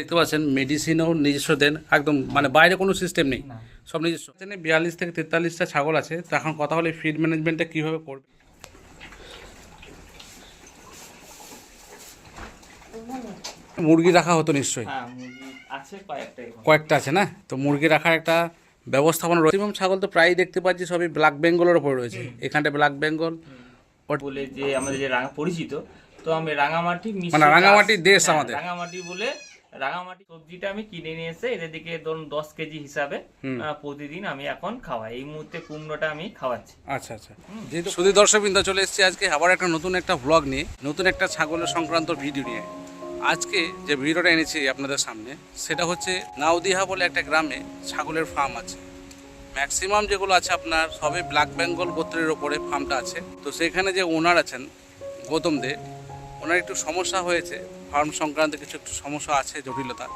দেখতে পাচ্ছেন মেডিসিনও নিজস্ব দেন একদম মানে বাইরে কোনো সিস্টেম নেই। সব নিজস্ব। এখানে বিয়াল্লিশ থেকে তেতাল্লিশটা ছাগল আছে তো এখন কথা হলে ফিড ম্যানেজমেন্টটা কীভাবে করবে? মুরগি রাখা হতো নিশ্চয়ই। হ্যাঁ কয়েকটা আছে না? তো মুরগি রাখার একটা ব্যবস্থাপনা রয়েছে। এবং ছাগল তো প্রায়ই দেখতে পাচ্ছি সবই ব্ল্যাক বেঙ্গলের ওপর রয়েছে। এখানটা ব্ল্যাক বেঙ্গল বলে যে আমাদের যে রাঙা পরিচিত তো আমি রাঙামাটি মানে রাঙামাটি দেশ হ্যাঁ, আমাদের। রাঙামাটি বলে রাঙামাটি সবজিটা আমি কিনে নিয়ে এসে এদের দিকে ধরুন দশ কেজি হিসাবে প্রতিদিন আমি এখন খাওয়াই। এই মুহূর্তে কুমড়োটা আমি খাওয়াচ্ছি। আচ্ছা আচ্ছা। যেহেতু শুধু দর্শকবৃন্দ চলে এসেছি আজকে আবার একটা নতুন একটা ভ্লগ নিয়ে নতুন একটা ছাগলের সংক্রান্ত ভিডিও নিয়ে। আজকে যে ভিডিওটা এনেছি আপনাদের সামনে সেটা হচ্ছে নাউদিহা বলে একটা গ্রামে ছাগলের ফার্ম আছে। ম্যাক্সিমাম যেগুলো আছে আপনার সবে ব্ল্যাক বেঙ্গল গোত্রের ওপরে ফার্মটা আছে। তো সেখানে যে ওনার আছেন গৌতম দে ওনার একটু সমস্যা হয়েছে। ফার্ম সংক্রান্ত কিছু একটু সমস্যা আছে, জটিলতা।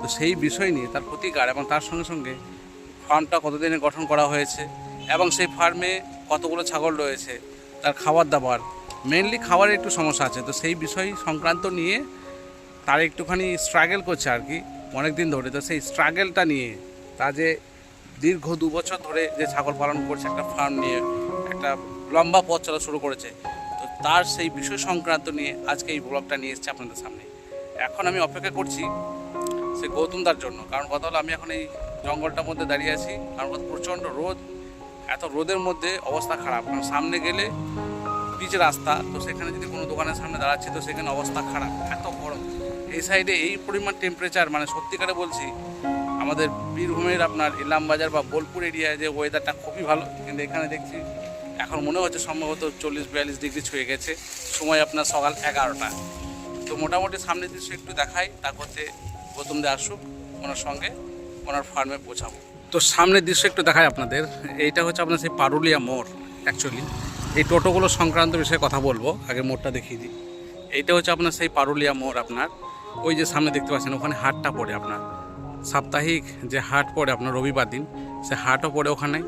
তো সেই বিষয় নিয়ে তার প্রতিকার এবং তার সঙ্গে সঙ্গে ফার্মটা কতদিনে গঠন করা হয়েছে এবং সেই ফার্মে কতগুলো ছাগল রয়েছে, তার খাবার দাবার মেনলি খাবারের একটু সমস্যা আছে। তো সেই বিষয় সংক্রান্ত নিয়ে তার একটুখানি স্ট্রাগেল করছে আর কি অনেক দিন ধরে। তো সেই স্ট্রাগলটা নিয়ে তা যে দীর্ঘ দু বছর ধরে যে ছাগল পালন করছে একটা ফার্ম নিয়ে, একটা লম্বা পথ চলা শুরু করেছে। তো তার সেই বিষয় সংক্রান্ত নিয়ে আজকে এই ব্লগটা নিয়ে এসেছে আপনাদের সামনে। এখন আমি অপেক্ষা করছি সে গৌতমদার জন্য, কারণ কথা হলো আমি এখন এই জঙ্গলটার মধ্যে দাঁড়িয়ে আছি, কারণ প্রচণ্ড রোদ, এত রোদের মধ্যে অবস্থা খারাপ, কারণ সামনে গেলে পিচ রাস্তা, তো সেখানে যদি কোনো দোকানের সামনে দাঁড়াচ্ছি, তো সেখানে অবস্থা খারাপ, এত গরম। এই সাইডে এই পরিমাণ টেম্পারেচার মানে সত্যিকারে বলছি, আমাদের বীরভূমের আপনার ইলামবাজার বা বোলপুর এরিয়ায় যে ওয়েদারটা খুবই ভালো, কিন্তু এখানে দেখছি এখন মনে হচ্ছে সম্ভবত চল্লিশ বিয়াল্লিশ ডিগ্রি ছুঁয়ে গেছে। সময় আপনার সকাল এগারোটা। তো মোটামুটি সামনের দৃশ্য একটু দেখাই, তারপরে গৌতম দে আসুক, ওনার সঙ্গে ওনার ফার্মে পৌঁছাবো। তো সামনের দৃশ্য একটু দেখাই আপনাদের। এইটা হচ্ছে আপনার সেই পারুলিয়া মোড় অ্যাকচুয়ালি এই টোটোগুলো সংক্রান্ত বিষয়ে কথা বলব, আগে মোড়টা দেখিয়ে দিই। এইটা হচ্ছে আপনার সেই পারুলিয়া মোড় আপনার। ওই যে সামনে দেখতে পাচ্ছেন, ওখানে হাটটা পড়ে আপনার। সাপ্তাহিক যে হাট পড়ে আপনার রবিবার দিন, সে হাটও পড়ে ওখানে।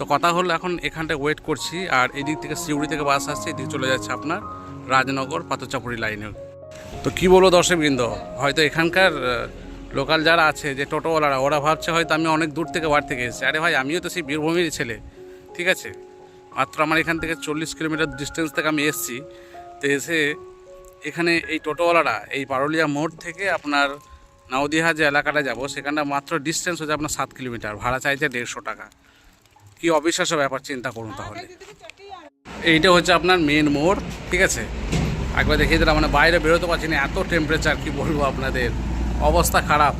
তো কথা হলো এখন এখানটায় ওয়েট করছি, আর এদিক থেকে সিউড়ি থেকে বাস আসছে, এদিক চলে যাচ্ছে আপনার রাজনগর পাথরচাপুরি লাইনে তো কি বলব দর্শকবৃন্দ, হয়তো এখানকার লোকাল যারা আছে, যে টোটোওয়ালারা, ওরা ভাবছে হয়তো আমি অনেক দূর থেকে বাড়ি থেকে এসেছি। আরে ভাই, আমিও তো সেই বীরভূমির ছেলে, ঠিক আছে? মাত্র আমার এখান থেকে চল্লিশ কিলোমিটার ডিস্টেন্স থেকে আমি এসেছি। তো এসে এখানে এই টোটোওয়ালারা, এই পারুলিয়া মোড় থেকে আপনার নাউদিহা যে এলাকাটা যাব, সেখানটা মাত্র ডিস্টেন্স হচ্ছে আপনার সাত কিলোমিটার, ভাড়া চাইছে দেড়শো টাকা। কি অবিশ্বাস্য ব্যাপার, চিন্তা করুন তাহলে। এইটা হচ্ছে আপনার মেন মোড়, ঠিক আছে? একবার দেখিয়ে দিলাম মানে বাইরে বেরোতে পারছি না, এত টেম্পারেচার কি বলব আপনাদের? অবস্থা খারাপ।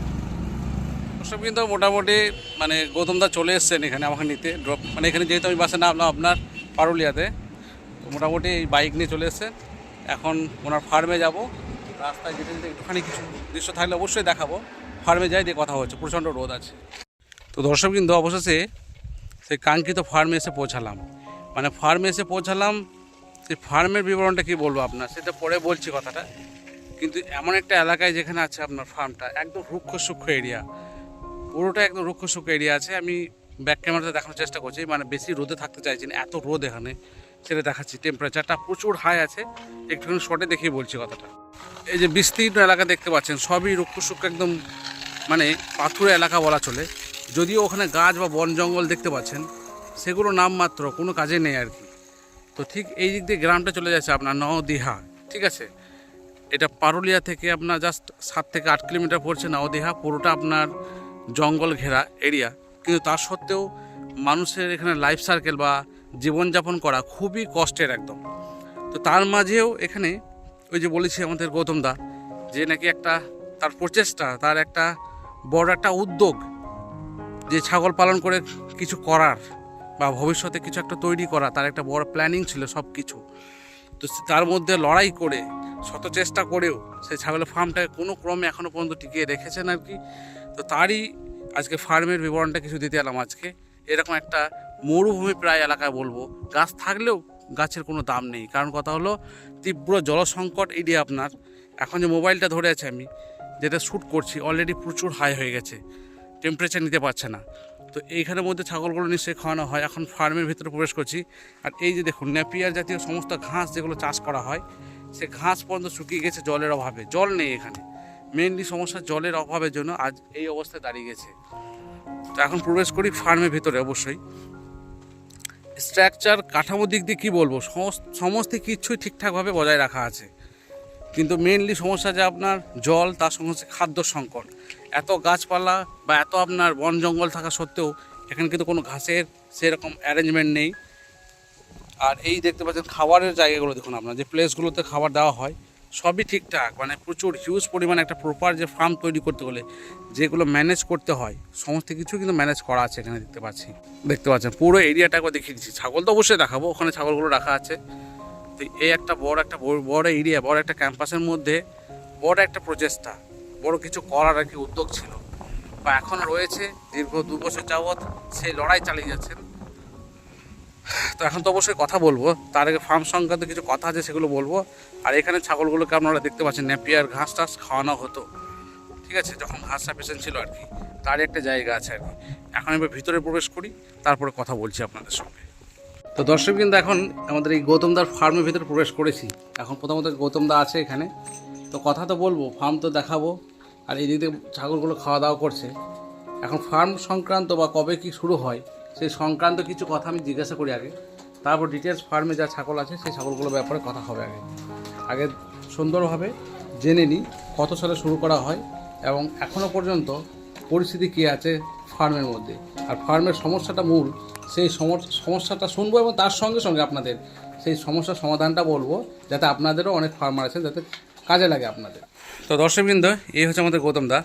সব কিন্তু মোটামুটি মানে গৌতমদা চলে এসছেন এখানে আমাকে নিতে ড্রপ মানে এখানে যেহেতু আমি বাসে নামলাম আপনার পারুলিয়াতে মোটামুটি এই বাইক নিয়ে চলে এসছেন। এখন ওনার ফার্মে যাব, রাস্তায় যেতে যেতে একটুখানি কিছু দৃশ্য থাকলে অবশ্যই দেখাবো। ফার্মে যাই, দিয়ে কথা হচ্ছে, প্রচণ্ড রোদ আছে। তো দর্শক কিন্তু অবশেষে সেই কাঙ্ক্ষিত ফার্মে এসে পৌঁছালাম। মানে ফার্মে এসে পৌঁছালাম, সেই ফার্মের বিবরণটা কি বলব আপনার? সেটা পরে বলছি কথাটা। কিন্তু এমন একটা এলাকায় যেখানে আছে আপনার ফার্মটা একদম রুক্ষ সূক্ষ্ম এরিয়া পুরোটা একদম রুক্ষ সূক্ষ্ম এরিয়া আছে। আমি ব্যাক ক্যামেরাতে দেখানোর চেষ্টা করছি। মানে বেশি রোদে থাকতে চাইছি না, এত রোদ এখানে। সেটা দেখাচ্ছি। টেম্পারেচারটা প্রচুর হাই আছে। একটুখানি শর্টে দেখিয়ে বলছি কথাটা। এই যে বিস্তীর্ণ এলাকা দেখতে পাচ্ছেন, সবই রুক্ষ সূক্ষ্ম একদম মানে পাথুরে এলাকা বলা চলে। যদিও ওখানে গাছ বা বন জঙ্গল দেখতে পাচ্ছেন, সেগুলো নামমাত্র, কোনো কাজে নেই আর কি। তো ঠিক এই দিক দিয়ে গ্রামটা চলে যাচ্ছে আপনার নওদিহা ঠিক আছে? এটা পারুলিয়া থেকে আপনার জাস্ট সাত থেকে আট কিলোমিটার পড়ছে নওদিহা পুরোটা আপনার জঙ্গল ঘেরা এরিয়া। কিন্তু তা সত্ত্বেও মানুষের এখানে লাইফ সার্কেল বা জীবনযাপন করা খুবই কষ্টের একদম। তো তার মাঝেও এখানে ওই যে বলেছি আমাদের গৌতম দা, যে নাকি একটা তার প্রচেষ্টা, তার একটা বড় একটা উদ্যোগ যে ছাগল পালন করে কিছু করার বা ভবিষ্যতে কিছু একটা তৈরি করা তার একটা বড় প্ল্যানিং ছিল সব কিছু তো তার মধ্যে লড়াই করে, শত চেষ্টা করেও সেই ছাগলের ফার্মটাকে কোনো ক্রমে এখনও পর্যন্ত টিকিয়ে রেখেছেন আর কি। তো তারই আজকে ফার্মের বিবরণটা কিছু দিতে এলাম আজকে। এরকম একটা মরুভূমি প্রায় এলাকায় বলব। গাছ থাকলেও গাছের কোনো দাম নেই। কারণ কথা হলো, তীব্র জলসংকট এরিয়া আপনার। এখন যে মোবাইলটা ধরে আছে আমি, যেটা শ্যুট করছি অলরেডি প্রচুর হাই হয়ে গেছে। টেম্পারেচার নিতে পারছে না। তো এইখানের মধ্যে ছাগলগুলো নিশ্চয়ই খাওয়ানো হয়। এখন ফার্মের ভিতরে প্রবেশ করছি। আর এই যে দেখুন, নেপিয়ার জাতীয় সমস্ত ঘাস যেগুলো চাষ করা হয়, সে ঘাস পর্যন্ত শুকিয়ে গেছে জলের অভাবে। জল নেই এখানে। মেনলি সমস্যা জলের অভাবের জন্য আজ এই অবস্থায় দাঁড়িয়ে গেছে। তো এখন প্রবেশ করি ফার্মের ভিতরে অবশ্যই। স্ট্রাকচার কাঠামো দিক দিয়ে কী বলব? সমস্ত কিছুই ঠিকঠাকভাবে বজায় রাখা আছে। কিন্তু মেনলি সমস্যা যে আপনার জল, তার হচ্ছে খাদ্য সংকট। এত গাছপালা বা এত আপনার বন জঙ্গল থাকা সত্ত্বেও এখানে কিন্তু কোনো ঘাসের সেরকম অ্যারেঞ্জমেন্ট নেই। আর এই দেখতে পাচ্ছেন খাবারের জায়গাগুলো দেখুন আপনার, যে প্লেসগুলোতে খাবার দেওয়া হয়, সবই ঠিকঠাক মানে প্রচুর হিউজ পরিমাণে একটা প্রপার যে ফার্ম তৈরি করতে হলে যেগুলো ম্যানেজ করতে হয়, সমস্ত কিছু কিন্তু ম্যানেজ করা আছে এখানে দেখতে পাচ্ছি। দেখতে পাচ্ছেন পুরো এরিয়াটাকে দেখিয়ে দিচ্ছি। ছাগল তো অবশ্যই দেখাবো, ওখানে ছাগলগুলো রাখা আছে। তো এই একটা বড় একটা বড়- বড় এরিয়া বড় একটা ক্যাম্পাসের মধ্যে বড় একটা প্রচেষ্টা। বড় কিছু করার আর কি উদ্যোগ ছিল। বা এখন রয়েছে, দীর্ঘ দু বছর যাবৎ সেই লড়াই চালিয়ে যাচ্ছেন। তো এখন তো অবশ্যই কথা বলব। তার আগে ফার্ম সংক্রান্ত কিছু কথা আছে সেগুলো বলব। আর এখানে ছাগলগুলোকে আপনারা দেখতে পাচ্ছেন, নেপিয়ার ঘাস টাস খাওয়ানো হতো। ঠিক আছে, যখন ঘাস সাফিসিয়েন্ট ছিল আর কি, তার একটা জায়গা আছে আর কি। এখন এবার ভিতরে প্রবেশ করি, তারপরে কথা বলছি আপনাদের সঙ্গে। তো দর্শক কিন্তু এখন আমাদের এই গৌতমদার ফার্মের ভিতরে প্রবেশ করেছি। এখন প্রথমত গৌতমদা আছে এখানে। তো কথা তো বলব ফার্ম তো দেখাবো। আর এই ছাগলগুলো খাওয়া দাওয়া করছে। এখন ফার্ম সংক্রান্ত বা কবে কি শুরু হয়, সেই সংক্রান্ত কিছু কথা আমি জিজ্ঞাসা করি আগে। তারপর ডিটেলস ফার্মে যা ছাগল আছে, সেই ছাগলগুলোর ব্যাপারে কথা হবে আগে। আগে সুন্দরভাবে জেনে নিই কত সালে শুরু করা হয় এবং এখনও পর্যন্ত পরিস্থিতি কী আছে ফার্মের মধ্যে। আর ফার্মের সমস্যাটা মূল, সেই সমস- সমস্যাটা শুনব এবং তার সঙ্গে সঙ্গে আপনাদের সেই সমস্যার সমাধানটা বলব, যাতে আপনাদেরও অনেক ফার্মার আছেন, যাতে কাজে লাগে আপনাদের। তো দর্শকবৃন্দ এই হচ্ছে আমাদের গৌতম দা।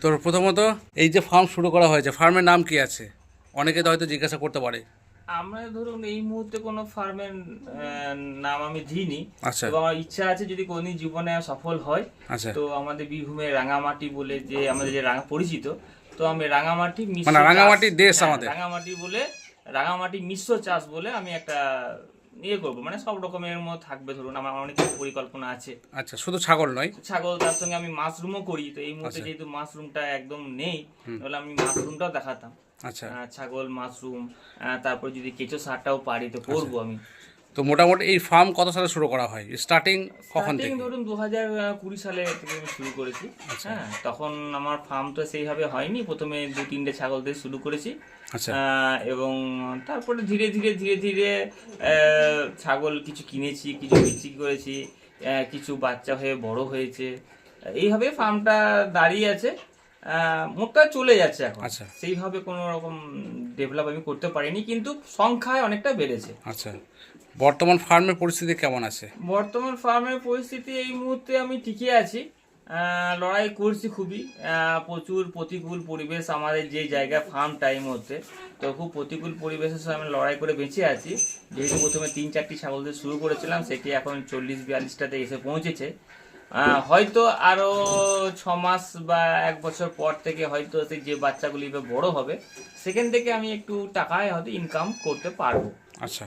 তো প্রথমত এই যে ফার্ম শুরু করা হয়েছে ফার্মের নাম কি আছে? অনেকে তো হয়তো জিজ্ঞাসা করতে পারে। আমরা ধরুন এই মুহূর্তে কোনো ফার্মের নাম আমি দিইনি আচ্ছা। এবং আমার ইচ্ছা আছে যদি কোনো জীবনে সফল হয় আচ্ছা। তো আমাদের বীরভূমের রাঙামাটি বলে যে আমাদের যে রাঙা পরিচিত তো আমি রাঙামাটি মিশ্র মানে রাঙামাটির দেশ হ্যাঁ, আমাদের। রাঙামাটি বলে রাঙামাটি মিশ্র চাষ বলে আমি একটা ইয়ে করব মানে সব রকমের মধ্যে থাকবে ধরুন আমার অনেক পরিকল্পনা আছে। আচ্ছা শুধু ছাগল নয়? ছাগল তার সঙ্গে আমি মাশরুমও করি তো এই মুহূর্তে আচ্ছা। যেহেতু মাশরুমটা একদম নেই তাহলে আমি মাশরুমটাও দেখাতাম। আচ্ছা। ছাগল মাশরুম তারপর যদি কেঁচো সারটাও পারি তো করব আমি। তো মোটামুটি এই ফার্ম কত সালে শুরু করা হয়? স্টার্টিং কখন থেকে? ধরুন দু হাজার কুড়ি সালে থেকে আমি শুরু করেছি। আচ্ছা। হ্যাঁ তখন আমার ফার্ম তো সেইভাবে হয়নি। প্রথমে দু তিনটে ছাগল দিয়ে শুরু করেছি। আচ্ছা। এবং তারপরে ধীরে ধীরে ধীরে ধীরে ছাগল কিছু কিনেছি কিছু বিক্রি করেছি কিছু বাচ্চা হয়ে বড় হয়েছে। এইভাবে ফার্মটা দাঁড়িয়ে আছে। মোটটা চলে যাচ্ছে এখন। আচ্ছা। সেইভাবে কোনো রকম ডেভেলপ আমি করতে পারিনি কিন্তু সংখ্যায় অনেকটা বেড়েছে। আচ্ছা। বর্তমান ফার্মের পরিস্থিতি কেমন আছে? বর্তমান ফার্মের পরিস্থিতি এই মুহূর্তে আমি টিকে আছি। লড়াই করছি খুবই। প্রচুর প্রতিকূল পরিবেশ আমাদের যে জায়গা ফার্ম টাইম হচ্ছে তো খুব প্রতিকূল পরিবেশের সঙ্গে আমি লড়াই করে বেঁচে আছি। যেহেতু প্রথমে তিন চারটি ছাগল দিয়ে শুরু করেছিলাম সেটি এখন চল্লিশ বিয়াল্লিশটাতে এসে পৌঁছেছে। হয়তো আরও ছ মাস বা এক বছর পর থেকে হয়তো সেই যে বাচ্চাগুলি বড় হবে সেখান থেকে আমি একটু টাকায় হয়তো ইনকাম করতে পারব। আচ্ছা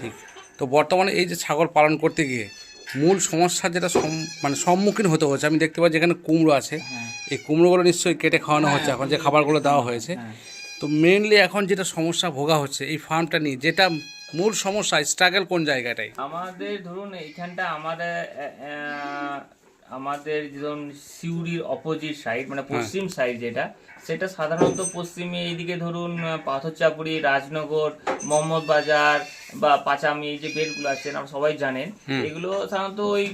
ঠিক। তো বর্তমানে এই যে ছাগল পালন করতে গিয়ে মূল সমস্যা যেটা মানে সম্মুখীন হতে হচ্ছে আমি দেখতে পাচ্ছি যেখানে কুমড়ো আছে। হ্যাঁ। এই কুমড়োগুলো নিশ্চয়ই কেটে খাওয়ানো হচ্ছে এখন যে খাবারগুলো দেওয়া হয়েছে। হ্যাঁ। তো মেইনলি এখন যেটা সমস্যা ভোগা হচ্ছে এই ফার্মটা নিয়ে যেটা মূল সমস্যা স্ট্রাগল কোন জায়গাটাই আমাদের ধরুন এইখানটা আমাদের আমাদের ধরুন সিউড়ির অপোজিট সাইড মানে পশ্চিম সাইড যেটা সেটা সাধারণত পশ্চিমে এইদিকে ধরুন পাথরচাপুরি রাজনগর মোহাম্মদ বাজার বা পাচামি এই যে বেলগুলো আছে আমরা সবাই জানেন এগুলো সাধারণত ওই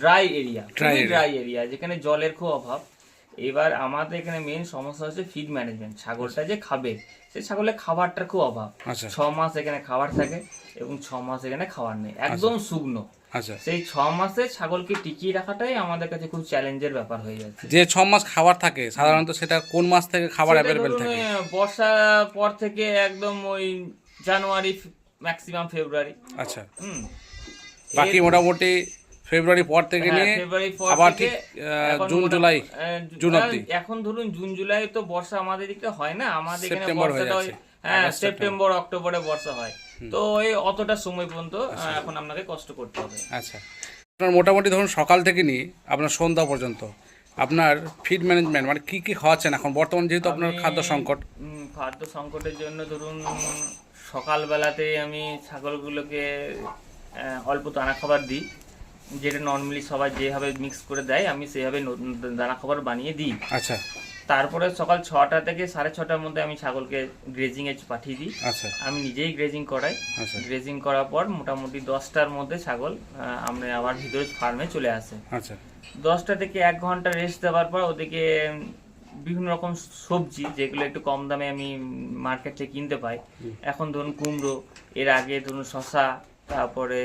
ড্রাই এরিয়া ড্রাই এরিয়া। যেখানে জলের খুব অভাব। এবার আমাদের এখানে মেন সমস্যা হচ্ছে ফিড ম্যানেজমেন্ট ছাগলটা যে খাবে সেই ছাগলের খাবারটার খুব অভাব। আচ্ছা। ছ মাস এখানে খাবার থাকে এবং ছ মাস এখানে খাবার নেই একদম শুকনো। আচ্ছা। সেই ছ মাসে ছাগলকে টিকিয়ে রাখাটাই আমাদের কাছে খুব চ্যালেঞ্জের ব্যাপার হয়ে যাচ্ছে। যে ছ মাস খাবার থাকে সাধারণত সেটা কোন মাস থেকে খাবার অ্যাভেলেবেল থাকে? বর্ষা পর থেকে একদম ওই জানুয়ারি ম্যাক্সিমাম ফেব্রুয়ারি আচ্ছা। হুম। বাকি মোটামুটি ফেব্রুয়ারি পর থেকে হ্যাঁ, নিয়ে আবার ঠিক এখন জুন জুলাই জুন অবধি। এখন ধরুন জুন জুলাই তো বর্ষা আমাদের দিকে হয় না। আমাদের এখানে বর্ষাটা হ্যাঁ সেপ্টেম্বর অক্টোবরে বর্ষা হয়। তো এই অতটা সময় পর্যন্ত এখন আপনাকে কষ্ট করতে হবে। আচ্ছা। আপনার মোটামুটি ধরুন সকাল থেকে নিয়ে আপনার সন্ধ্যা পর্যন্ত আপনার ফিড ম্যানেজমেন্ট মানে কি কি খাওয়াচ্ছেন এখন? বর্তমান যেহেতু আপনার খাদ্য সংকট। খাদ্য সংকটের জন্য ধরুন সকালবেলাতে আমি ছাগলগুলোকে অল্প দানা খাবার দিই যেটা নর্মালি সবাই যেভাবে মিক্স করে দেয় আমি সেভাবে দানা খাবার বানিয়ে দিই। আচ্ছা। তারপরে সকাল ছটা থেকে সাড়ে ছটার মধ্যে আমি ছাগলকে গ্রেজিং এ পাঠিয়ে দিই। আচ্ছা। আমি নিজেই গ্রেজিং করাই। আচ্ছা। গ্রেজিং করার পর মোটামুটি দশটার মধ্যে ছাগল আমরা আবার ভিতরে ফার্মে চলে আসে। আচ্ছা। দশটা থেকে এক ঘণ্টা রেস্ট দেওয়ার পর ওদিকে বিভিন্ন রকম সবজি যেগুলো একটু কম দামে আমি মার্কেট থেকে কিনতে পাই। এখন ধরুন কুমড়ো এর আগে ধরুন শশা তারপরে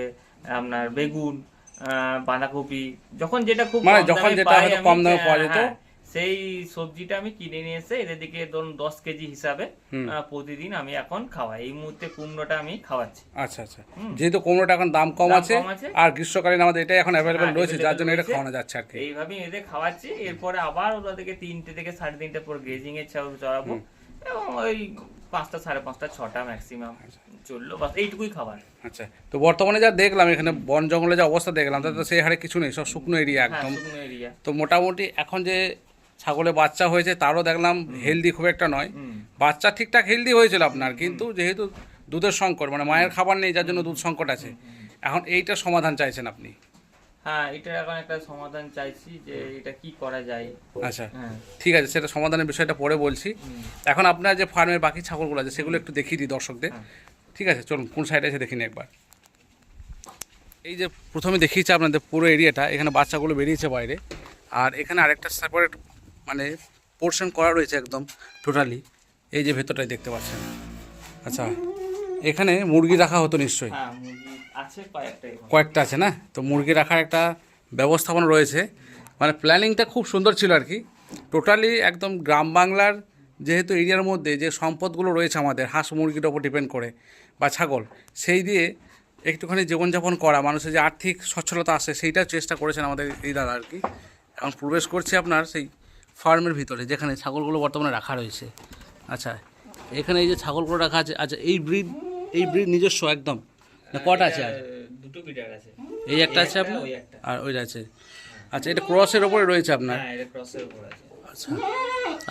আপনার বেগুন আহ, বাঁধাকপি যখন যেটা খুব মানে যখন যেটা কম দামে পাওয়া যেত। সেই সবজিটা আমি কিনে নিয়ে এসে এদের দিকে ধরুন দশ কেজি হিসাবে। প্রতিদিন আমি এখন খাওয়াই। এই মুহূর্তে কুমড়োটা আমি খাওয়াচ্ছি। আচ্ছা আচ্ছা। যেহেতু কুমড়োটা এখন দাম কম আছে। আর গ্রীষ্মকালীন আমাদের এটাই এখন অ্যাভেলেবেল রয়েছে যার জন্য এটা খাওয়ানো যাচ্ছে আর কি। এইভাবে এদের খাওয়াচ্ছি। এরপরে আবার ওদের থেকে তিনটে থেকে সাড়ে তিনটে পর গ্রেজিং এর চড়াবো। এবং ওই পাঁচটা সাড়ে পাঁচটা ছটা ম্যাক্সিমাম চলল। বাস এইটুকুই খাবার। আচ্ছা তো বর্তমানে যা দেখলাম এখানে বন জঙ্গলে যা অবস্থা দেখলাম তাতে তো সেই হারে কিছু নেই সব শুকনো এরিয়া হ্যাঁ একদম। শুকনো এরিয়া তো মোটামুটি এখন যে ছাগলে বাচ্চা হয়েছে তারও দেখলাম হেলদি খুব একটা নয়। বাচ্চা ঠিকঠাক হেলদি হয়েছিল আপনার কিন্তু যেহেতু দুধের সংকট মানে মায়ের খাবার নেই যার জন্য দুধ সংকট আছে। এখন এইটা সমাধান চাইছেন আপনি? হ্যাঁ এটার এখন একটা সমাধান চাইছি যে এটা কি করা যায়। আচ্ছা হ্যাঁ। ঠিক আছে সেটা সমাধানের বিষয়টা পরে বলছি। এখন আপনার যে ফার্মের বাকি ছাগলগুলো আছে সেগুলো একটু দেখিয়ে দিই দর্শকদের। হ্যাঁ। ঠিক আছে চলুন কোন সাইডে এসে দেখিনি একবার। এই যে প্রথমে দেখিয়েছি আপনাদের পুরো এরিয়াটা এখানে বাচ্চাগুলো বেরিয়েছে বাইরে। আর এখানে আরেকটা সেপারেট মানে পোর্শন করা রয়েছে একদম টোটালি এই যে ভেতরটাই দেখতে পাচ্ছেন। আচ্ছা এখানে মুরগি রাখা হতো নিশ্চয়ই। হ্যাঁ আছে কয়েকটা কয়েকটা আছে না? তো মুরগি রাখার একটা ব্যবস্থাপনা রয়েছে। মানে প্ল্যানিংটা খুব সুন্দর ছিল আর কি। টোটালি একদম গ্রাম বাংলার যেহেতু এরিয়ার মধ্যে যে সম্পদগুলো রয়েছে আমাদের হাঁস মুরগির ওপর ডিপেন্ড করে বা ছাগল সেই দিয়ে একটুখানি জীবনযাপন করা মানুষের যে আর্থিক সচ্ছলতা আসে সেইটাও চেষ্টা করেছেন আমাদের এই দাদা আর কি। এখন প্রবেশ করছি আপনার সেই ফার্মের ভিতরে যেখানে ছাগলগুলো বর্তমানে রাখা রয়েছে। আচ্ছা এখানে এই যে ছাগলগুলো রাখা আছে আচ্ছা এই ব্রিড এই ব্রিড নিজস্ব একদম? না কটা আছে আর? দুটো আছে। এই একটা আছে আপনার? আর ওইটা আছে। আচ্ছা এটা ক্রসের ওপরে রয়েছে আপনার? হ্যাঁ আচ্ছা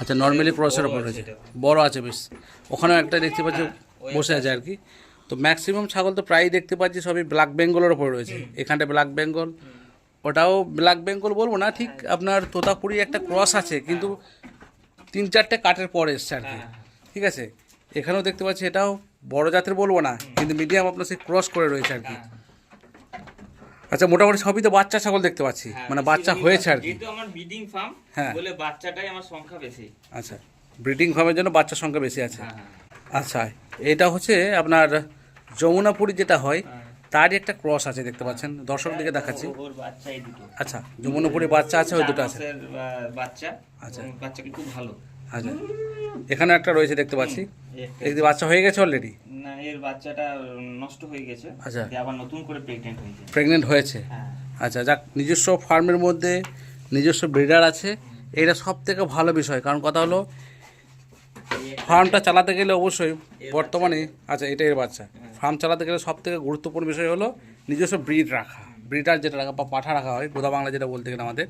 আচ্ছা নর্মালি ক্রসের ওপরে রয়েছে। বড় আছে বেশ। ওখানেও একটা দেখতে পাচ্ছি বসে আছে আর কি। তো ম্যাক্সিমাম ছাগল তো প্রায়ই দেখতে পাচ্ছি সবই ব্ল্যাক বেঙ্গলের ওপরে রয়েছে। এখানটা ব্ল্যাক বেঙ্গল ওটাও ব্ল্যাক বেঙ্গল বলব না ঠিক আপনার তোতাপুরি একটা ক্রস আছে কিন্তু তিন চারটে কাটের পরে এসছে আর কি। হ্যাঁ, ঠিক আছে? এখানেও দেখতে পাচ্ছি এটাও বড় জাতের বলব না কিন্তু মিডিয়াম আপনার সেই ক্রস করে রয়েছে আর কি। হ্যাঁ, আচ্ছা মোটামুটি সবই তো বাচ্চা ছাগল দেখতে পাচ্ছি হ্যাঁ, মানে বাচ্চা হয়েছে আর কি। আমার ব্রিডিং ফার্ম হ্যাঁ। বলে বাচ্চাটাই আমার সংখ্যা বেশি। আচ্ছা ব্রিডিং ফার্মের জন্য বাচ্চার সংখ্যা বেশি আছে। হ্যাঁ হ্যাঁ। আচ্ছা এটা হচ্ছে আপনার যমুনাপুরি যেটা হয় হ্যাঁ। তারই একটা ক্রস আছে দেখতে পাচ্ছেন। দর্শক দিকে দেখাচ্ছি। আচ্ছা যমুনাপুরি বাচ্চা আছে ওই দুটো আছে। বাচ্চা। আচ্ছা। বাচ্চাগুলো খুব ভালো। আচ্ছা। এখানে একটা রয়েছে দেখতে পাচ্ছি। এই যে বাচ্চা হয়ে গেছে অলরেডি না এর বাচ্চাটা নষ্ট হয়ে গেছে। আচ্ছা। আবার নতুন করে হয়েছে। হ্যাঁ। আচ্ছা যাক নিজস্ব ফার্মের মধ্যে নিজস্ব ব্রিডার আছে। এটা সব থেকে ভালো বিষয় কারণ কথা হলো ফার্মটা চালাতে গেলে অবশ্যই বর্তমানে আচ্ছা এটা এর বাচ্চা। ফার্ম চালাতে গেলে সব থেকে গুরুত্বপূর্ণ বিষয় হলো নিজস্ব ব্রিড রাখা। ব্রিডার যেটা রাখা বা পাঠা রাখা হয়, গোদা বাংলা যেটা বলতে গেলে আমাদের,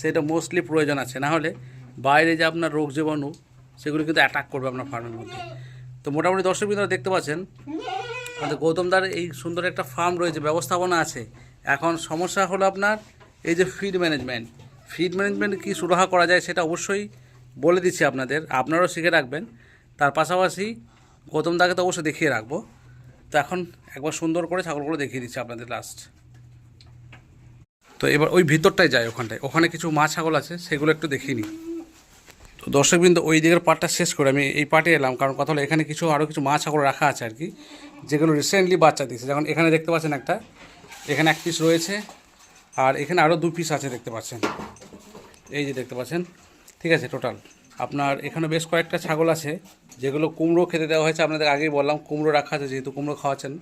সেটা মোস্টলি প্রয়োজন আছে। না হলে বাইরে যে আপনার রোগ জীবাণু, সেগুলো কিন্তু অ্যাটাক করবে আপনার ফার্মের মধ্যে। তো মোটামুটি দর্শক বিন্দুরা দেখতে পাচ্ছেন, আমাদের গৌতমদার এই সুন্দর একটা ফার্ম রয়েছে, ব্যবস্থাপনা আছে। এখন সমস্যা হলো আপনার, এই যে ফিড ম্যানেজমেন্ট ফিড ম্যানেজমেন্ট কী সুরাহা করা যায় সেটা অবশ্যই বলে দিচ্ছি আপনাদের, আপনারাও শিখে রাখবেন। তার পাশাপাশি গৌতম দাকে তো অবশ্যই দেখিয়ে রাখব। তো এখন একবার সুন্দর করে ছাগলগুলো দেখিয়ে দিচ্ছি আপনাদের লাস্ট তো এবার ওই ভিতরটায় যায় ওখানটায়। ওখানে কিছু মা ছাগল আছে, সেগুলো একটু দেখিয়ে নিই। তো দর্শকবৃন্দ, ওই দিকের পার্টটা শেষ করে আমি এই পার্টে এলাম, কারণ কথা হলো এখানে কিছু আরও কিছু মা ছাগল রাখা আছে আর কি, যেগুলো রিসেন্টলি বাচ্চা দিয়েছে। যেমন এখানে দেখতে পাচ্ছেন একটা, এখানে এক পিস রয়েছে, আর এখানে আরও দু পিস আছে দেখতে পাচ্ছেন। এই যে দেখতে পাচ্ছেন ঠিক আছে টোটাল আপনার এখানে বেশ কয়েকটা ছাগল আছে, যেগুলো কুমড়ো খেতে দেওয়া হয়েছে, আপনাদের আগেই বললাম, কুমড়ো রাখা আছে, যেহেতু কুমড়ো খাওয়াচ্ছেন।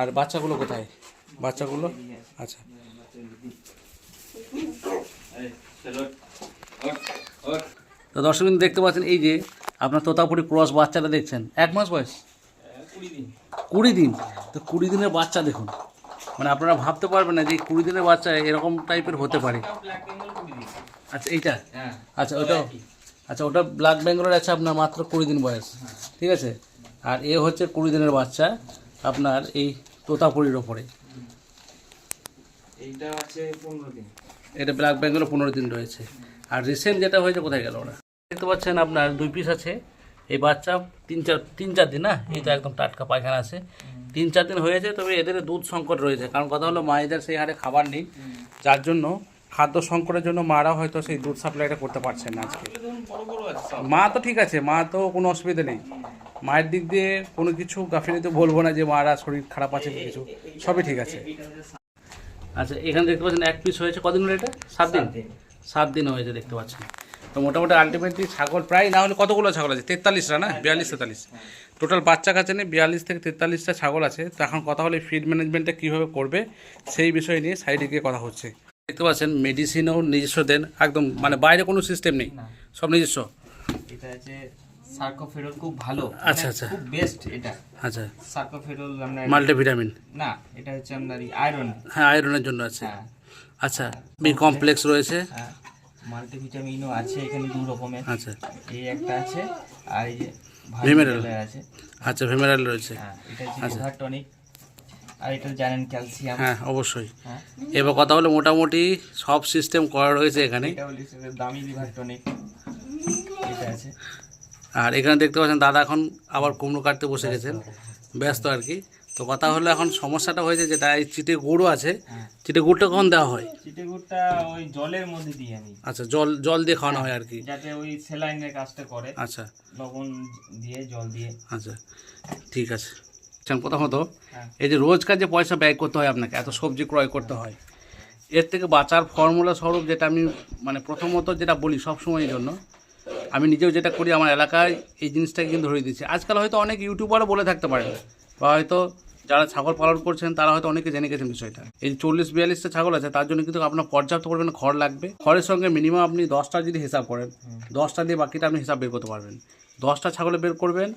আর বাচ্চাগুলো কোথায়? বাচ্চাগুলো? আচ্ছা। তো দর্শক বিন্দু দেখতে পাচ্ছেন, এই যে আপনার তোতাপুরি ক্রস বাচ্চাটা দেখছেন, এক মাস বয়স? কুড়ি দিন। তো কুড়ি দিনের বাচ্চা দেখুন। মানে আপনারা ভাবতে পারবেন না যে কুড়ি দিনের বাচ্চা এরকম টাইপের হতে পারে। আচ্ছা এইটা? হ্যাঁ। আচ্ছা ওটাও? আচ্ছা ওটা ব্ল্যাক বেঙ্গলের আছে আপনার মাত্র কুড়ি দিন বয়স। ঠিক আছে? আর এ হচ্ছে কুড়ি দিনের বাচ্চা আপনার এই তোতাপুরির ওপরে। এইটা আছে পনেরো দিন। এটা ব্ল্যাক বেঙ্গলে পনেরো দিন রয়েছে। আর রিসেন্ট যেটা হয়েছে কোথায় গেল ওরা? দেখতে পাচ্ছেন আপনার দুই পিস আছে। এই বাচ্চা তিন চার তিন চার দিন না? তো একদম টাটকা পায়খানা আছে। তিন চার দিন হয়েছে তবে এদের দুধ সংকট রয়েছে। কারণ কথা হলো মায়েদের সেই হারে খাবার নেই। যার জন্য খাদ্য সংকটের জন্য মারা হয়তো সেই দুধ সাপ্লাইটা করতে পারছেন না আজকে। মা তো ঠিক আছে মা তো কোনো অসুবিধা নেই। মায়ের দিক দিয়ে কোনো কিছু গাফিলিতে বলব না যে মারা শরীর খারাপ আছে কিছু। সবই ঠিক আছে। আচ্ছা এখানে দেখতে পাচ্ছেন এক পিস হয়েছে। কদিন হলো এটা? সাত দিন? সাত দিন। হয়েছে দেখতে পাচ্ছেন। তো মোটামুটি আলটিমেটলি ছাগল প্রায় না হলে কতগুলো ছাগল আছে? তেতাল্লিশটা না? বিয়াল্লিশ তেতাল্লিশ। টোটাল বাচ্চা কাছে নেই বিয়াল্লিশ থেকে তেতাল্লিশটা ছাগল আছে। তো এখন কথা হলে ফিড ম্যানেজমেন্টটা কীভাবে করবে সেই বিষয় নিয়ে সাইডে গিয়ে কথা হচ্ছে। দেখতে পাচ্ছেন মেডিসিনও নিজস্ব দেন একদম মানে বাইরে কোনো সিস্টেম নেই সব নিজস্ব। এটা আছে সার্কোফেরল খুব ভালো আচ্ছা, মানে আচ্ছা। খুব বেস্ট এটা। আচ্ছা। সার্কোফেরল আমরা মাল্টিভিটামিন না এটা হচ্ছে আপনার আয়রন হ্যাঁ আয়রনের জন্য আছে। হ্যাঁ। আচ্ছা বি কমপ্লেক্স রয়েছে। হ্যাঁ মাল্টিভিটামিনও আছে এখানে দু রকমের। আচ্ছা। এই একটা আছে আর এই যে Mineral। আছে। আচ্ছা ফেমিনাল রয়েছে। হ্যাঁ এটা হচ্ছে আচ্ছা। লিভার টনিক আর এটা জানেন ক্যালসিয়াম। হ্যাঁ অবশ্যই। হ্যাঁ। এবার কথা হলো মোটামুটি সব সিস্টেম করা রয়েছে এখানে। দামি লিভার টনিক। এটা আছে। আর এখানে দেখতে পাচ্ছেন দাদা এখন আবার কুমড়ো কাটতে বসে গেছেন। ব্যস্ত আর কি। তো কথা হলো এখন সমস্যাটা হয়েছে যেটা এই চিটে গুঁড়ো আছে। হ্যাঁ। চিটে গুড়টা কখন দেওয়া হয়? চিটেগুড়টা ওই জলের মধ্যে দিই আমি। আচ্ছা জল জল দিয়ে খাওয়ানো হয় আর কি। যাতে ওই সেলাইনের কাজটা করে। আচ্ছা। লবণ দিয়ে জল দিয়ে। আচ্ছা ঠিক আছে। আচ্ছা, প্রথমত হ্যাঁ। এই যে রোজকার যে পয়সা ব্যয় করতে হয় আপনাকে এত সবজি ক্রয় করতে হয় এর থেকে বাঁচার ফর্মুলা স্বরূপ যেটা আমি মানে প্রথমত যেটা বলি সব সময়ের জন্য আমি নিজেও যেটা করি আমার এলাকায় এই জিনিসটাকে কিন্তু ধরে দিচ্ছি। আজকাল হয়তো অনেক ইউটিউবারও বলে থাকতে পারেন বা হয়তো যারা ছাগল পালন করছেন তারা হয়তো অনেকে জেনে গেছেন বিষয়টা। এই চল্লিশ বিয়াল্লিশটা ছাগল আছে তার জন্য কিন্তু আপনার পর্যাপ্ত পরিমাণে খড় লাগবে। খড়ের সঙ্গে মিনিমাম আপনি দশটা যদি হিসাব করেন দশটা দিয়ে বাকিটা আপনি হিসাব বের করতে পারবেন। দশটা ছাগলে বের করবেন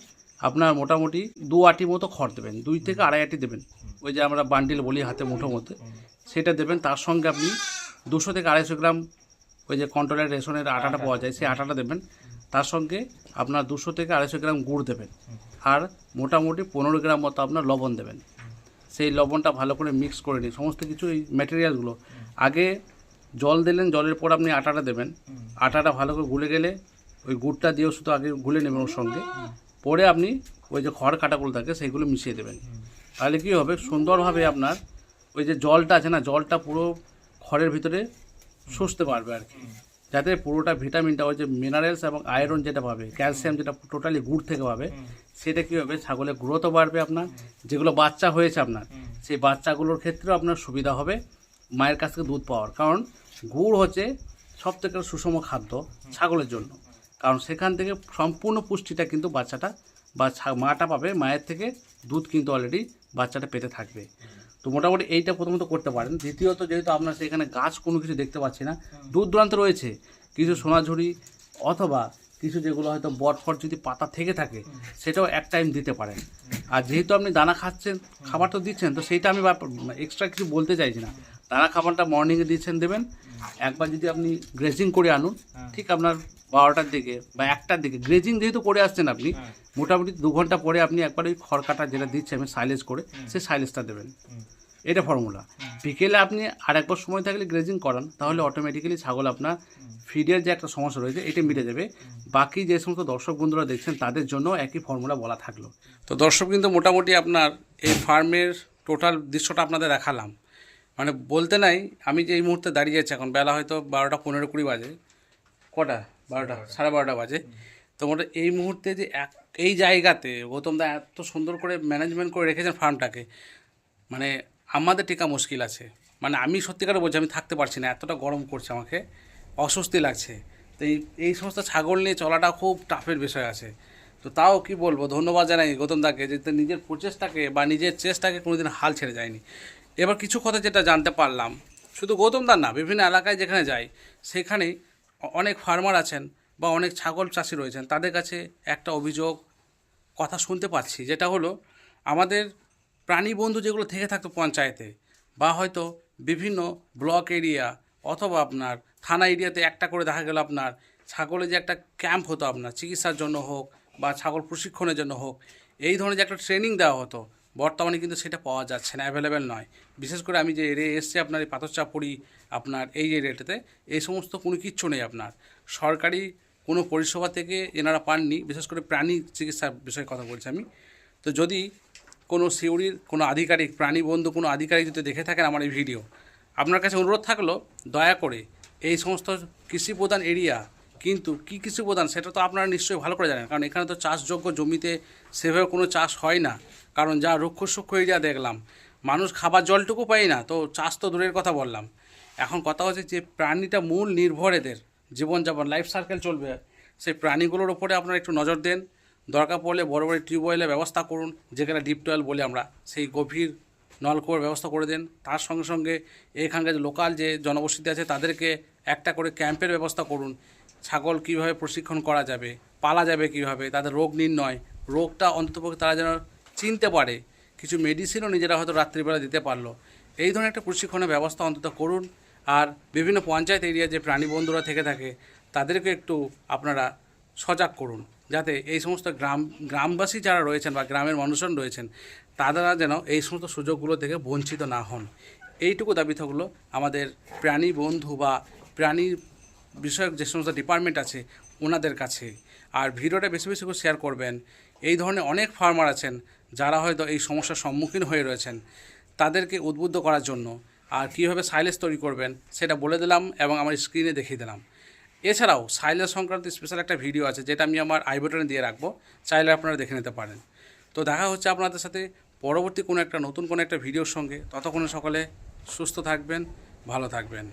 আপনার মোটামুটি দু আটি মতো খড় দেবেন দুই থেকে আড়াই আটি দেবেন। ওই যে আমরা বান্ডিল বলি হাতে মুঠো মধ্যে সেটা দেবেন তার সঙ্গে আপনি দুশো থেকে আড়াইশো গ্রাম ওই যে কন্ট্রোলের রেশনের আটাটা পাওয়া যায় সেই আটাটা দেবেন। তার সঙ্গে আপনার দুশো থেকে আড়াইশো গ্রাম গুড় দেবেন। আর মোটামুটি পনেরো গ্রাম মতো আপনার লবণ দেবেন। সেই লবণটা ভালো করে মিক্স করে নিন। সমস্ত কিছু এই ম্যাটেরিয়ালগুলো আগে জল দিলেন জলের পর আপনি আটাটা দেবেন। আটাটা ভালো করে গুলে গেলে ওই গুড়টা দিয়েও শুধু আগে গুলে নেবেন ওর সঙ্গে। পরে আপনি ওই যে খড় কাটাগুলো থাকে সেইগুলো মিশিয়ে দেবেন। তাহলে কী হবে? সুন্দরভাবে আপনার ওই যে জলটা আছে না, জলটা পুরো খড়ের ভিতরে শুষতে পারবে আর কি। যাতে পুরোটা ভিটামিনটা ওই যে মিনারেলস এবং আয়রন যেটা পাবে ক্যালসিয়াম যেটা টোটালি গুড় থেকে পাবে, সেটা কী হবে? ছাগলের গ্রোথও বাড়বে আপনার। যেগুলো বাচ্চা হয়েছে আপনার, সেই বাচ্চাগুলোর ক্ষেত্রেও আপনার সুবিধা হবে মায়ের কাছ থেকে দুধ পাওয়ার। কারণ গুড় হচ্ছে সব থেকে সুষম খাদ্য ছাগলের জন্য। কারণ সেখান থেকে সম্পূর্ণ পুষ্টিটা কিন্তু বাচ্চাটা বা মাটা পাবে মায়ের থেকে দুধ কিন্তু অলরেডি বাচ্চাটা পেতে থাকবে। তো মোটামুটি এইটা প্রথমত করতে পারেন। দ্বিতীয়ত যেহেতু আপনার সেখানে গাছ কোনো কিছু দেখতে পাচ্ছি না দূর দূরান্ত রয়েছে কিছু সোনাঝুরি অথবা কিছু যেগুলো হয়তো বট ফট যদি পাতা থেকে থাকে সেটাও এক টাইম দিতে পারেন। আর যেহেতু আপনি দানা খাচ্ছেন খাবার তো দিচ্ছেন তো সেইটা আমি এক্সট্রা কিছু বলতে চাইছি না। দানা খাবারটা মর্নিংয়ে দিচ্ছেন দেবেন। একবার যদি আপনি গ্রেজিং করে আনুন ঠিক আপনার বারোটার দিকে বা একটার দিকে গ্রেজিং যেহেতু করে আসছেন আপনি মোটামুটি দু ঘণ্টা পরে আপনি একবার ওই খড়কাটা যেটা দিচ্ছে আমি সাইলেজ করে সেই সাইলেজটা দেবেন। এটা ফর্মুলা বিকেলে আপনি আর একবার সময় থাকলে গ্রেজিং করান তাহলে অটোমেটিক্যালি ছাগল আপনার ফিডের যে একটা সমস্যা রয়েছে এটা মিটে যাবে। বাকি যে সমস্ত দর্শক বন্ধুরা দেখছেন তাদের জন্য একই ফর্মুলা বলা থাকল। তো দর্শক কিন্তু মোটামুটি আপনার এই ফার্মের টোটাল দৃশ্যটা আপনাদের দেখালাম। মানে বলতে নাই আমি যে এই মুহূর্তে দাঁড়িয়ে আছি এখন বেলা হয়তো বারোটা পনেরো কুড়ি বাজে কটা? বারোটা সাড়ে বারোটা বাজে। তো মোটা এই মুহূর্তে যে এক এই জায়গাতে গৌতম দা এত সুন্দর করে ম্যানেজমেন্ট করে রেখেছেন ফার্মটাকে মানে আমাদের টিকা মুশকিল আছে। মানে আমি সত্যিকারে বলছি আমি থাকতে পারছি না এতটা গরম করছে আমাকে অস্বস্তি লাগছে। তো এই এই সমস্ত ছাগল নিয়ে চলাটা খুব টাফের বিষয় আছে। তো তাও কি বলব ধন্যবাদ জানাই গৌতম দাকে যে নিজের প্রচেষ্টাকে বা নিজের চেষ্টাকে কোনোদিন হাল ছেড়ে যায়নি। এবার কিছু কথা যেটা জানতে পারলাম। শুধু গৌতম দার না, বিভিন্ন এলাকায় যেখানে যাই, সেখানে অনেক ফার্মার আছেন বা অনেক ছাগল চাষি রয়েছেন। তাদের কাছে একটা অভিযোগ, কথা শুনতে পাচ্ছি, যেটা হলো আমাদের প্রাণী বন্ধু যেগুলো থেকে থাকতো পঞ্চায়েতে, বা হয়তো বিভিন্ন ব্লক এরিয়া অথবা আপনার থানা এরিয়াতে একটা করে দেখা গেল আপনার ছাগলের যে একটা ক্যাম্প হতো আপনার, চিকিৎসার জন্য হোক বা ছাগল প্রশিক্ষণের জন্য হোক, এই ধরনের যে একটা ট্রেনিং দেওয়া হতো বর্তমানে কিন্তু সেটা পাওয়া যাচ্ছে না অ্যাভেলেবেল নয়। বিশেষ করে আমি যে এরিয়া এসছি, আপনার এই পাথরচাপড়ি, আপনার এই যে রেটেতে এই সমস্ত কোনো কিচ্ছু নেই আপনার। সরকারি কোনো পরিষেবা থেকে এনারা পাননি, বিশেষ করে প্রাণী চিকিৎসার বিষয়ে কথা বলছি আমি। তো যদি কোনো সিউড়ির কোনো আধিকারিক, প্রাণী বন্ধু কোনো আধিকারিক যদি দেখে থাকেন আমার এই ভিডিও, আপনার কাছে অনুরোধ থাকল, দয়া করে এই সমস্ত কৃষি প্রধান এরিয়া, কিন্তু কী কৃষি প্রধান সেটা তো আপনারা নিশ্চয়ই ভালো করে জানেন, কারণ এখানে তো চাষযোগ্য জমিতে সেভাবে কোনো চাষ হয় না। কারণ যা রুক্ষ সূক্ষ্ম এরিয়া দেখলাম, মানুষ খাবার জলটুকু পায় না, তো চাষ তো দূরের কথা বললাম। এখন কথা হচ্ছে যে প্রাণীটা মূল নির্ভর এদের, জীবনযাপন লাইফ সার্কেল চলবে। সেই প্রাণীগুলোর ওপরে আপনারা একটু নজর দেন। দরকার পড়লে বড় বড় টিউবওয়েলের ব্যবস্থা করুন, যেখানে ডিপ টোয়েল বলি আমরা, সেই গভীর নলকূপের ব্যবস্থা করে দেন। তার সঙ্গে সঙ্গে এখানকার যে লোকাল যে জনবসতি আছে, তাদেরকে একটা করে ক্যাম্পের ব্যবস্থা করুন। ছাগল কীভাবে প্রশিক্ষণ করা যাবে, পালা যাবে কীভাবে, তাদের রোগ নির্ণয়। রোগটা অন্ততপক্ষে তারা যেন চিনতে পারে, কিছু মেডিসিনও নিজেরা হয়তো রাত্রিবেলা দিতে পারল। এই ধরনের একটা প্রশিক্ষণের ব্যবস্থা অন্তত করুন। আর বিভিন্ন পঞ্চায়েত এরিয়া যে প্রাণী বন্ধুরা থেকে থাকে, তাদেরকে একটু আপনারা সজাগ করুন, যাতে এই সমস্ত গ্রাম, গ্রামবাসী যারা রয়েছেন বা গ্রামের মানুষজন রয়েছেন, তারা যেন এই সমস্ত সুযোগগুলো থেকে বঞ্চিত না হন। এইটুকু দাবি থাকল আমাদের প্রাণী বন্ধু বা প্রাণী বিষয়ক যে সমস্ত ডিপার্টমেন্ট আছে, ওনাদের কাছে। আর ভিডিওটা বেশি বেশি করে শেয়ার করবেন। এই ধরনের অনেক ফার্মার আছেন যারা হয়তো এই সমস্যার সম্মুখীন হয়ে রয়েছেন, তাদেরকে উদ্বুদ্ধ করার জন্য আর কীভাবে সাইলেস তৈরি করবেন সেটা বলে দিলাম এবং আমার স্ক্রিনে দেখিয়ে দিলাম। এছাড়াও সাইলেস সংক্রান্ত স্পেশাল একটা ভিডিও আছে যেটা আমি আমার আই বাটনে দিয়ে রাখব, চাইলে আপনারা দেখে নিতে পারেন। তো দেখা হচ্ছে আপনাদের সাথে পরবর্তী কোনো একটা নতুন কোনো একটা ভিডিওর সঙ্গে। ততক্ষণে সকলে সুস্থ থাকবেন, ভালো থাকবেন।